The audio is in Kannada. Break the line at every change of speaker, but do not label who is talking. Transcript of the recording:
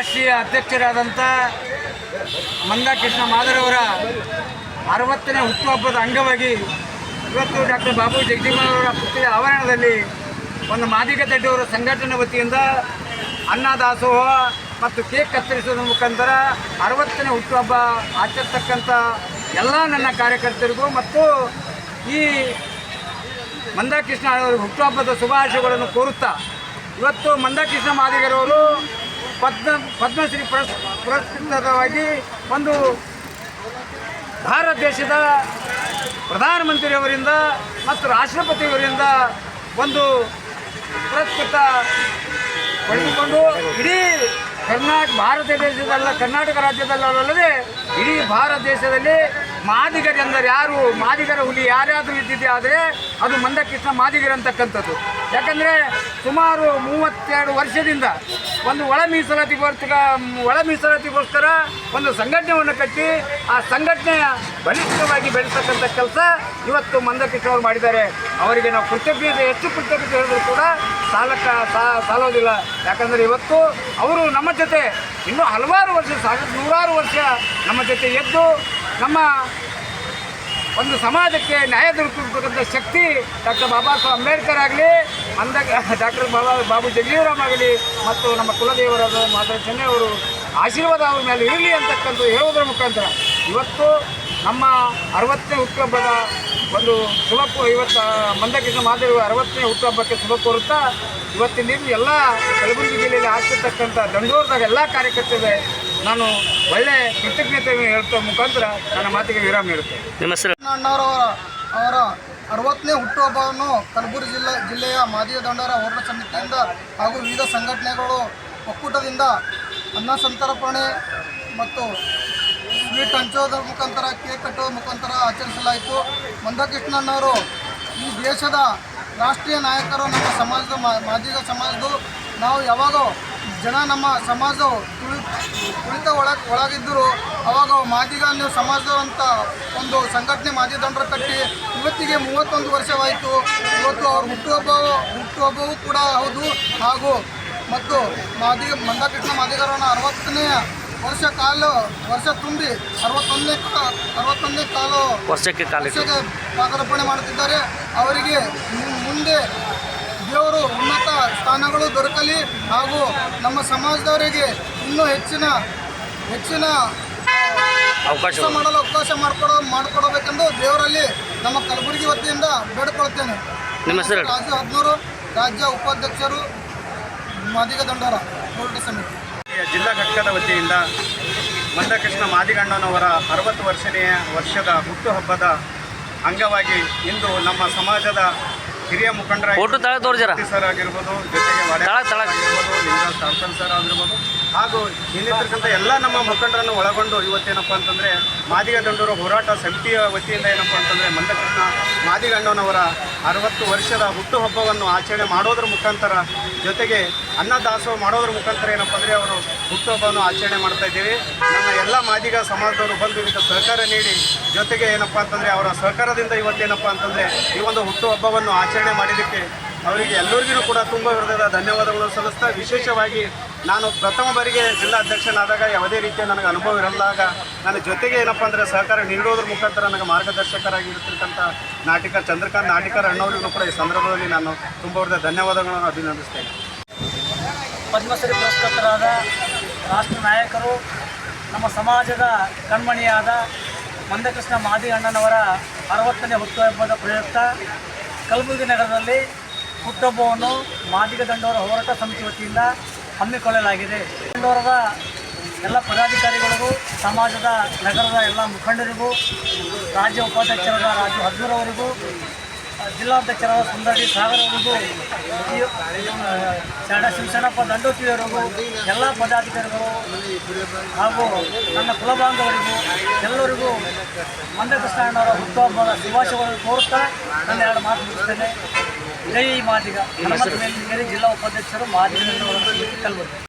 ರಾಷ್ಟ್ರೀಯ ಅಧ್ಯಕ್ಷರಾದಂಥ ಮಂದಾಕೃಷ್ಣ ಮಾದರವರ ಅರವತ್ತನೇ ಹುಟ್ಟುಹಬ್ಬದ ಅಂಗವಾಗಿ ಇವತ್ತು ಡಾಕ್ಟರ್ ಬಾಬು ಜಗಜೀವನವರ ಪುತ್ರಿಯ ಆವರಣದಲ್ಲಿ ಒಂದು ಮಾದಿಗ ದಡ್ಡಿಯವರ ಸಂಘಟನೆ ವತಿಯಿಂದ ಅನ್ನದಾಸೋಹ ಮತ್ತು ಕೇಕ್ ಕತ್ತರಿಸುವ ಮುಖಾಂತರ ಅರವತ್ತನೇ ಹುಟ್ಟುಹಬ್ಬ ಆಚರಿಸ್ತಕ್ಕಂಥ ಎಲ್ಲ ನನ್ನ ಕಾರ್ಯಕರ್ತರಿಗೂ ಮತ್ತು ಈ ಮಂದಾಕೃಷ್ಣ ಅವರ ಹುಟ್ಟುಹಬ್ಬದ ಶುಭಾಶಯಗಳನ್ನು ಕೋರುತ್ತಾ ಇವತ್ತು ಮಂದಾಕೃಷ್ಣ ಮಾದಿಗರವರು ಪದ್ಮ ಪದ್ಮಶ್ರೀ ಪುರಸ್, ಪುರಸ್ಕೃತವಾಗಿ ಒಂದು ಭಾರತ ದೇಶದ ಪ್ರಧಾನಮಂತ್ರಿಯವರಿಂದ ಮತ್ತು ರಾಷ್ಟ್ರಪತಿಯವರಿಂದ ಒಂದು ಪುರಸ್ಕೃತ ಪಡೆದುಕೊಂಡು ಇಡೀ ಕರ್ನಾಟಕ, ಭಾರತ ದೇಶದಲ್ಲ, ಕರ್ನಾಟಕ ರಾಜ್ಯದಲ್ಲಲ್ಲದೆ ಇಡೀ ಭಾರತ ದೇಶದಲ್ಲಿ ಮಾದಿಗರೆಂದರೆ ಯಾರು? ಮಾದಿಗರ ಹುಲಿ ಯಾರಾದರೂ ಇದ್ದಿದ್ದೆ ಆದರೆ ಅದು ಮಂದಕೃಷ್ಣ ಮಾದಿಗರಂತಕ್ಕಂಥದ್ದು ಯಾಕಂದರೆ ಸುಮಾರು ಮೂವತ್ತೆರಡು ವರ್ಷದಿಂದ ಒಂದು ಒಳ ಮೀಸಲಾತಿಗೋಸ್ಕರ ಒಳ ಮೀಸಲಾತಿಗೋಸ್ಕರ ಒಂದು ಸಂಘಟನೆಯನ್ನು ಕಟ್ಟಿ ಆ ಸಂಘಟನೆಯ ಬಲಿಷ್ಠವಾಗಿ ಬೆಳೆಸ್ತಕ್ಕಂಥ ಕೆಲಸ ಇವತ್ತು ಮಂದಕೃಷ್ಣ ಅವರು ಮಾಡಿದ್ದಾರೆ. ಅವರಿಗೆ ನಾವು ಕೃತಜ್ಞತೆ, ಹೆಚ್ಚು ಕೃತಜ್ಞತೆ ಹೇಳಿದ್ರು ಕೂಡ ಸಾಲಕ್ಕ ಸಾಲೋದಿಲ್ಲ. ಯಾಕಂದರೆ ಇವತ್ತು ಅವರು ನಮ್ಮ ಜೊತೆ ಇನ್ನೂ ಹಲವಾರು ವರ್ಷ ಸಾವಿರ ನೂರಾರು ವರ್ಷ ನಮ್ಮ ಜೊತೆ ಎದ್ದು ನಮ್ಮ ಒಂದು ಸಮಾಜಕ್ಕೆ ನ್ಯಾಯ ದೊರಕಿರ್ತಕ್ಕಂಥ ಶಕ್ತಿ ಡಾಕ್ಟರ್ ಬಾಬಾ ಸಾಹೇಬ್ ಅಂಬೇಡ್ಕರ್ ಆಗಲಿ, ಅಂದ ಡಾಕ್ಟರ್ ಬಾಬಾ, ಬಾಬು ಜಗಜೀವರಾಮ್ ಆಗಲಿ, ಮತ್ತು ನಮ್ಮ ಕುಲದೇವರಾದ ಮಾತಾ ಚೆನ್ನೈ ಅವರು ಆಶೀರ್ವಾದ ಅವ್ರ ಮೇಲೆ ಇರಲಿ ಅಂತಕ್ಕಂಥ ಹೇಳೋದ್ರ ಮುಖಾಂತರ ಇವತ್ತು ನಮ್ಮ ಅರವತ್ತನೇ ಹುಟ್ಟುಹಬ್ಬದ ಒಂದು ಶುಭ ಕೋ- ಇವತ್ತು ಮಂದಕ್ಕಿಂತ ಮಾದರಿ ಅರವತ್ತನೇ ಹುಟ್ಟುಹಬ್ಬಕ್ಕೆ ಶುಭ ಕೋರುತ್ತಾ ಇವತ್ತಿನ ದಿನ ಎಲ್ಲ ಕಲಬುರಗಿ ಜಿಲ್ಲೆಯಲ್ಲಿ ಆಗ್ತಿರ್ತಕ್ಕಂಥ ದಂಡೂರದಾಗ ಎಲ್ಲ ಕಾರ್ಯಕರ್ತರಿಗೆ ನಾನು ಒಳ್ಳೆ ಕೃತಜ್ಞತೆಯನ್ನು ಹೇಳ್ತಾ ಮುಖಾಂತರ ನನ್ನ ಮಾತಿಗೆ ವಿರಾಮ ಇರುತ್ತೆ
ನಿಮ್ಮ ಹೆಸರು?
ಅಣ್ಣವರವರ ಅವರ ಅರವತ್ತನೇ ಹುಟ್ಟುಹಬ್ಬವನ್ನು ಕಲಬುರಗಿ ಜಿಲ್ಲೆ ಜಿಲ್ಲೆಯ ಮಾದಿಯ ದಂಡರ ಹೋರಾಟ ಸಮಿತಿಯಿಂದ ಹಾಗೂ ವಿವಿಧ ಸಂಘಟನೆಗಳು ಒಕ್ಕೂಟದಿಂದ ಅನ್ನ ಸಂತರ್ಪಣೆ ಮತ್ತು ಸ್ವೀಟ್ ಹಂಚೋದ್ರ ಮುಖಾಂತರ ಕೇಕ್ ಕಟ್ಟೋದ್ರ ಮುಖಾಂತರ ಆಚರಿಸಲಾಯಿತು. ಮಂದಕೃಷ್ಣನವರು ಈ ದೇಶದ ರಾಷ್ಟ್ರೀಯ ನಾಯಕರು, ನಮ್ಮ ಸಮಾಜದ ಮಾದಿಗ ಸಮಾಜದ್ದು. ನಾವು ಯಾವಾಗ ಜನ ನಮ್ಮ ಸಮಾಜ ತುಳಿ, ತುಳಿತ ಒಳಗ, ಒಳಗಿದ್ದರು ಅವಾಗ ಮಾದಿಗ ನೀವು ಸಮಾಜದಂತ ಒಂದು ಸಂಘಟನೆ ಮಾದಿ ದಂಡ್ರ ಕಟ್ಟಿ ಇವತ್ತಿಗೆ ಮೂವತ್ತೊಂದು ವರ್ಷವಾಯಿತು. ಇವತ್ತು ಅವ್ರ ಹುಟ್ಟುಹಬ್ಬ ಹುಟ್ಟುಹಬ್ಬವೂ ಕೂಡ ಹೌದು. ಹಾಗೂ ಮತ್ತು ಮಾದಿ, ಮಂದಕೃಷ್ಣ ಮಾದಿಗರನ್ನ ಅರವತ್ತನೇ ವರ್ಷ ಕಾಲು ವರ್ಷ ತುಂಬಿ ಅರವತ್ತೊಂದನೇ ಅರವತ್ತೊಂದನೇ ಕಾಲು
ವರ್ಷಕ್ಕೆ
ಕಾಲಕ್ಕೆ ಪಾದಾರ್ಪಣೆ ಮಾಡುತ್ತಿದ್ದಾರೆ. ಅವರಿಗೆ ಮುಂದೆ ದೇವರು ಉನ್ನತ ಸ್ಥಾನಗಳು ದೊರಕಲಿ ಹಾಗೂ ನಮ್ಮ ಸಮಾಜದವರಿಗೆ ಇನ್ನೂ ಹೆಚ್ಚಿನ ಹೆಚ್ಚಿನ
ಅವಕಾಶ
ಮಾಡಲು ಅವಕಾಶ ಮಾಡಿಕೊಡೋ ಮಾಡಿಕೊಡಬೇಕೆಂದು ದೇವರಲ್ಲಿ ನಮ್ಮ ಕಲಬುರಗಿ ವತಿಯಿಂದ ಬೇಡಿಕೊಳ್ತೇನೆ
ನಿಮ್ಮ ಹೆಸರು.
ರಾಜು ಹದ್ನೂರು ರಾಜ್ಯ ಉಪಾಧ್ಯಕ್ಷರು ಮಾದಿಗ ದಂಡೋರ ಹೋರಾಟ ಸಮಿತಿ.
ಜಿಲ್ಲಾ ಘಟಕದ ವತಿಯಿಂದ ಮಂದಕೃಷ್ಣ ಮಾದಿಗಣ್ಣನವರ ಅರವತ್ತು ವರ್ಷನೆಯ ವರ್ಷದ ಹುಟ್ಟುಹಬ್ಬದ ಅಂಗವಾಗಿ ಇಂದು ನಮ್ಮ ಸಮಾಜದ ಹಿರಿಯ ಮುಖಂಡರ ಸರ್ ಆಗಿರ್ಬೋದು ಜೊತೆಗೆ ಆಗಿರ್ಬೋದು ಲಿಂಗರಾಜ್ ಸರ್ ಆಗಿರ್ಬೋದು ಹಾಗೂ ಇನ್ನಿರ್ತಕ್ಕಂಥ ಎಲ್ಲ ನಮ್ಮ ಮುಖಂಡರನ್ನು ಒಳಗೊಂಡು ಇವತ್ತೇನಪ್ಪ ಅಂತಂದರೆ ಮಾದಿಗ ದಂಡೂರು ಹೋರಾಟ ಸಮಿತಿಯ ವತಿಯಿಂದ ಏನಪ್ಪ ಅಂತಂದರೆ ಮಂದಕೃಷ್ಣ ಮಾದಿಗಣ್ಣನವರ ಅರವತ್ತು ವರ್ಷದ ಹುಟ್ಟುಹಬ್ಬವನ್ನು ಆಚರಣೆ ಮಾಡೋದ್ರ ಮುಖಾಂತರ ಜೊತೆಗೆ ಅನ್ನದಾಸೋಹ ಮಾಡೋದ್ರ ಮುಖಾಂತರ ಏನಪ್ಪ ಅಂದರೆ ಅವರು ಹುಟ್ಟುಹಬ್ಬವನ್ನು ಆಚರಣೆ ಮಾಡ್ತಾ ಇದ್ದೀವಿ. ನಮ್ಮ ಎಲ್ಲ ಮಾದಿಗ ಸಮಾಜದವರು ಬಂದು ಇದಕ್ಕೆ ಸಹಕಾರ ನೀಡಿ, ಜೊತೆಗೆ ಏನಪ್ಪ ಅಂತಂದರೆ ಅವರ ಸಹಕಾರದಿಂದ ಇವತ್ತೇನಪ್ಪ ಅಂತಂದರೆ ಈ ಒಂದು ಹುಟ್ಟುಹಬ್ಬವನ್ನು ಆಚರಣೆ ಮಾಡಿದ್ದಕ್ಕೆ ಅವರಿಗೆ ಎಲ್ಲರಿಗೂ ಕೂಡ ತುಂಬ ಹೃದಯದ ಧನ್ಯವಾದಗಳು ಸಲ್ಲಿಸ್ತಾ, ವಿಶೇಷವಾಗಿ ನಾನು ಪ್ರಥಮ ಬಾರಿಗೆ ಜಿಲ್ಲಾ ಅಧ್ಯಕ್ಷನಾದಾಗ ಯಾವುದೇ ರೀತಿಯ ನನಗೆ ಅನುಭವ ಇರಲಾಗ ನನ್ನ ಜೊತೆಗೆ ಏನಪ್ಪ ಅಂದರೆ ಸಹಕಾರ ನೀಡೋದ್ರ ಮುಖಾಂತರ ನನಗೆ ಮಾರ್ಗದರ್ಶಕರಾಗಿರ್ತಕ್ಕಂಥ ನಾಟಿಕ ಚಂದ್ರಕಾಂತ್ ನಾಟಿಕರ್ ಅಣ್ಣವರಿಗೂ ಕೂಡ ಈ ಸಂದರ್ಭದಲ್ಲಿ ನಾನು ತುಂಬ ಹೃದಯ ಧನ್ಯವಾದಗಳನ್ನು ಅಭಿನಂದಿಸ್ತೇನೆ.
ಪದ್ಮಶ್ರೀ ಪುರಸ್ಕೃತರಾದ ರಾಷ್ಟ್ರ ನಾಯಕರು, ನಮ್ಮ ಸಮಾಜದ ಕಣ್ಮಣಿಯಾದ ಮಂದಕೃಷ್ಣ ಮಾದಿ ಅಣ್ಣನವರ ಅರವತ್ತನೇ ಹುಟ್ಟುಹಬ್ಬದ ಪ್ರಯುಕ್ತ ಕಲಬುರಗಿ ನಗರದಲ್ಲಿ ಹುಟ್ಟುಹಬ್ಬವನ್ನು ಮಾದಿಗ ದಂಡೋರ ಹೋರಾಟ ಸಮಿತಿ ವತಿಯಿಂದ ಹಮ್ಮಿಕೊಳ್ಳಲಾಗಿದೆ. ದಂಡೋರದ ಎಲ್ಲ ಪದಾಧಿಕಾರಿಗಳಿಗೂ, ಸಮಾಜದ, ನಗರದ ಎಲ್ಲ ಮುಖಂಡರಿಗೂ, ರಾಜ್ಯ ಉಪಾಧ್ಯಕ್ಷರಾದ ರಾಜು ಹದ್ನೂರವರಿಗೂ ಜಿಲ್ಲಾಧ್ಯಕ್ಷರಾದ ಸುಂದರಿ ಸಾಗರ್ ಅವರಿಗೂ ಶರಣ ಶಿವಶರಣಪ್ಪ ದಂಡೋತಿಯವರಿಗೂ, ಎಲ್ಲ ಪದಾಧಿಕಾರಿಗಳು ಹಾಗೂ ನನ್ನ ಕುಲಬಾಂಧವರಿಗೂ, ಎಲ್ಲರಿಗೂ ಮಂದಕೃಷ್ಣಣ್ಣವರ ಹುಟ್ಟುಹಬ್ಬದ ಶುಭಾಶಯಗಳನ್ನು ಕೋರುತ್ತಾ ನನ್ನ ಎರಡು ಮಾತು ಮುಗಿಸ್ತೇನೆ. ಜೈ ಮಾದಿಗ ಹನುಮಂತ ಮೇಲಿನ ಜಿಲ್ಲಾ ಉಪಾಧ್ಯಕ್ಷರು ಮಾದಿಗ ಕಲಬುರಗಿ